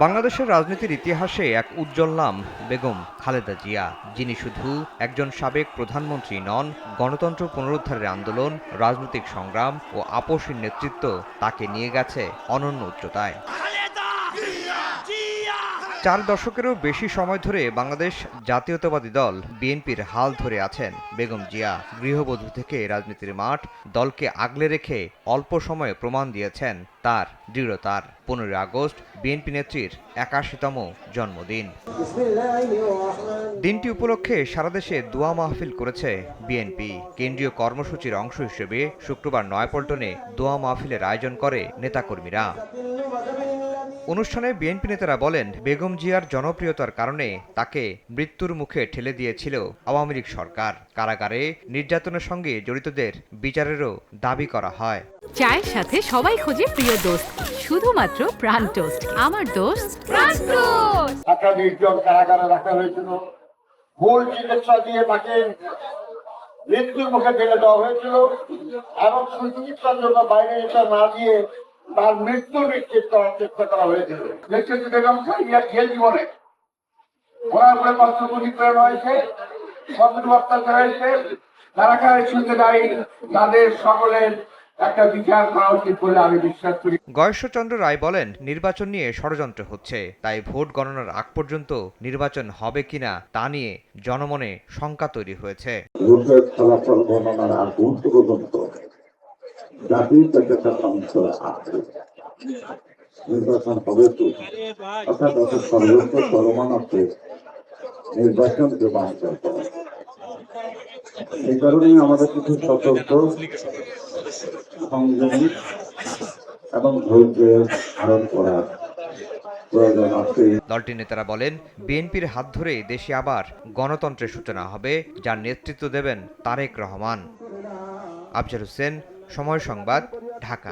বাংলাদেশের রাজনীতির ইতিহাসে এক উজ্জ্বল নাম, বেগম খালেদা জিয়া, যিনি শুধু একজন সাবেক প্রধানমন্ত্রী নন, গণতন্ত্র পুনরুদ্ধারের আন্দোলন, রাজনৈতিক সংগ্রাম ও আপোষের নেতৃত্ব তাকে নিয়ে গেছে অনন্য উচ্চতায়। চার দশকেরও বেশি সময় ধরে বাংলাদেশ জাতীয়তাবাদী দল বিএনপির হাল ধরে আছেন। বেগম জিয়া গৃহবধূ থেকে রাজনীতির মাঠ দলকে আগলে রেখে অল্প সময়ে প্রমাণ দিয়েছেন তার দৃঢ়তার। পনেরোই আগস্ট বিএনপি নেত্রীর একাশিতম জন্মদিন। দিনটি উপলক্ষে সারা দেশে দোয়া মাহফিল করেছে বিএনপি। কেন্দ্রীয় কর্মসূচির অংশ হিসেবে শুক্রবার নয়াপল্টনে দোয়া মাহফিলের আয়োজন করে নেতাকর্মীরা। অনুষ্ঠানে বিএনপি নেতারা বলেন বেগম জিয়ার জনপ্রিয়তার কারণে তাকে মৃত্যুর মুখে ঠেলে দিয়েছিল আওয়ামী লীগ সরকার। কারাগারে নির্যাতনের সঙ্গে জড়িতদের বিচারেরও দাবি করা হয়। চায়ের সাথে সবাই খোঁজে প্রিয় দোস্ত শুধুমাত্র প্রাণ টোস্ট আমার দোস্ত প্রাণ টোস্ট একটা নির্জন কারাগারে রাখা হয়েছিল। ভুল চিকিৎসা দিয়ে তাকে মৃত্যুর মুখে ফেলে দেওয়া হয়েছিল। এবং সুচিকিৎসার জন্য বাইরে এটা না দিয়ে তার মৃত্যু নিশ্চিত করার চেষ্টা করা হয়েছিল। নেতৃত্ব বেগম খাইয়া খেয়ে জীবনে। ওনার উপরে কষ্টপতি প্রেরণ হয়েছে সন্ত্র অত্যাচার হয়েছে কারাগারের সঙ্গে দাঁড়িয়ে তাদের সকলের একটা বিচার করা উচিত বলে আমি বিশ্বাস করি। গয়েশ্বরচন্দ্র রায় বলেন নির্বাচন নিয়ে ষড়যন্ত্র হচ্ছে তাই ভোট গণনার আগ পর্যন্ত নির্বাচন হবে কিনা তা নিয়ে জনমনে শঙ্কা তৈরি হয়েছে। ভোটের ফলাফল গণনার আগ পর্যন্ত নির্বাচন হবে তো অর্থাৎ সর্বোচ্চ এই আমাদের কিছু সতর্ক এবং ধারণ করার দলটির নেতারা বলেন, বিএনপির হাত ধরে দেশে আবার গণতন্ত্রের সূচনা হবে, যার নেতৃত্ব দেবেন তারেক রহমান। আফজাল হোসেন সময় সংবাদ ঢাকা।